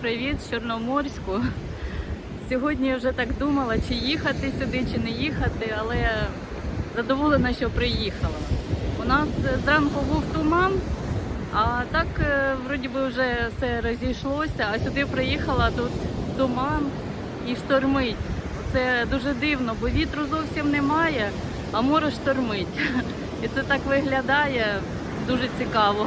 привіт з Чорноморську. Сьогодні я вже так думала, чи їхати сюди, чи не їхати, але задоволена, що приїхала. У нас зранку був туман, а так е, вроді би вже все розійшлося, а сюди приїхала, тут туман і штормить. Це дуже дивно, бо вітру зовсім немає, а море штормить. І це так виглядає дуже цікаво.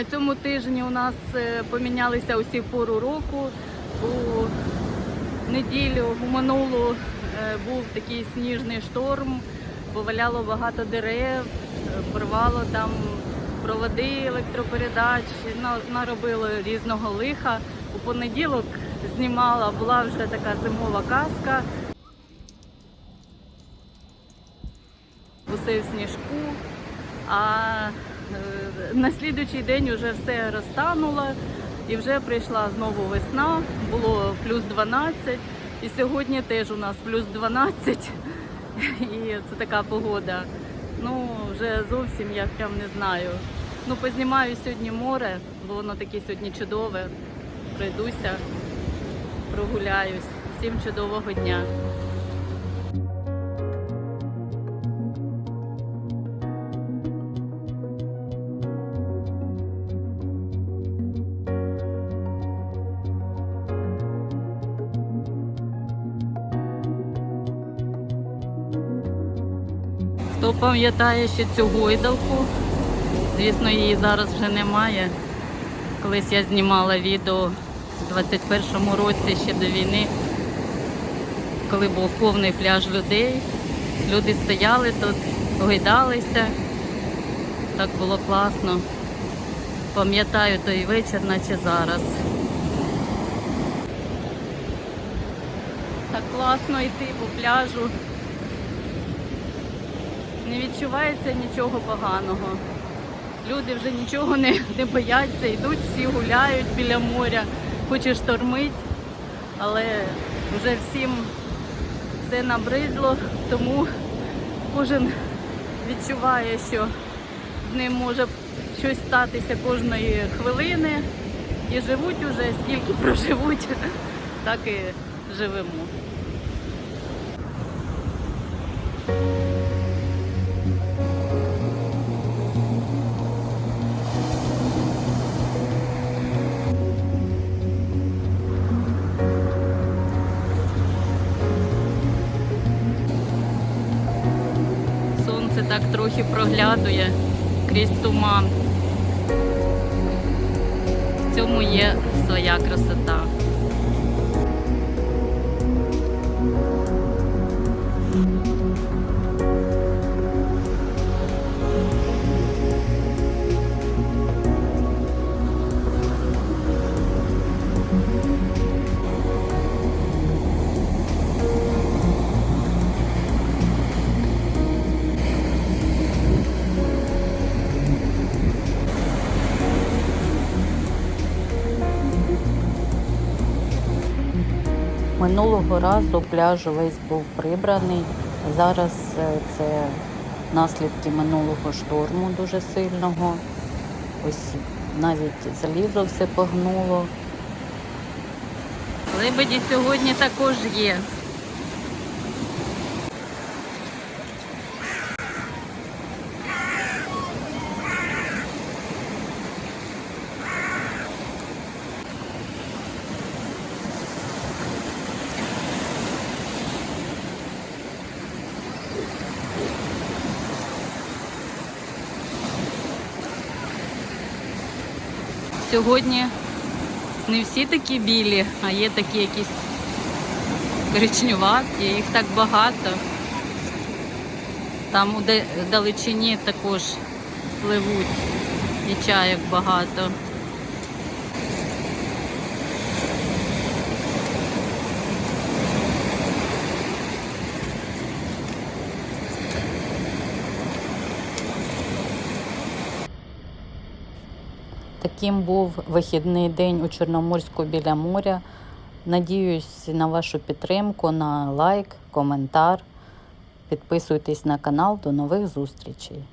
На цьому тижні у нас е, помінялися усі пору року. У неділю у минулу е, був такий сніжний шторм, поваляло багато дерев, порвало там проводи електропередач, наробило різного лиха. У понеділок знімала, була вже така зимова казка. Усе в сніжку. А на слідуючий день вже все розтануло і вже прийшла знову весна, було плюс 12, і сьогодні теж у нас плюс 12, і це така погода. Ну, вже зовсім я прям не знаю. Ну, познімаю сьогодні море, бо воно таке сьогодні чудове. Пройдуся, прогуляюсь. Всім чудового дня. Хто пам'ятає ще цю гойдалку? Звісно, її зараз вже немає. Колись я знімала відео у 21-му році ще до війни, коли був повний пляж людей. Люди стояли тут, гойдалися. Так було класно. Пам'ятаю той вечір, наче зараз. Так класно йти по пляжу. Не відчувається нічого поганого. Люди вже нічого не, не бояться, йдуть, всі гуляють біля моря, хоч і штормить, але вже всім все набридло, тому кожен відчуває, що з ним може щось статися кожної хвилини. І живуть уже, скільки проживуть, так і живемо. Так трохи проглядує крізь туман. В цьому є своя красота. Минулого разу пляж весь був прибраний. Зараз е, це наслідки минулого шторму дуже сильного. Ось навіть залізо все погнуло. Лебеді сьогодні також є. Сьогодні не всі такі білі, а є такі якісь коричневаті, їх так багато. Там у далечині також пливуть і чайок багато. Таким був вихідний день у Чорноморську біля моря. Надіюсь на вашу підтримку, на лайк, коментар. Підписуйтесь на канал. До нових зустрічей.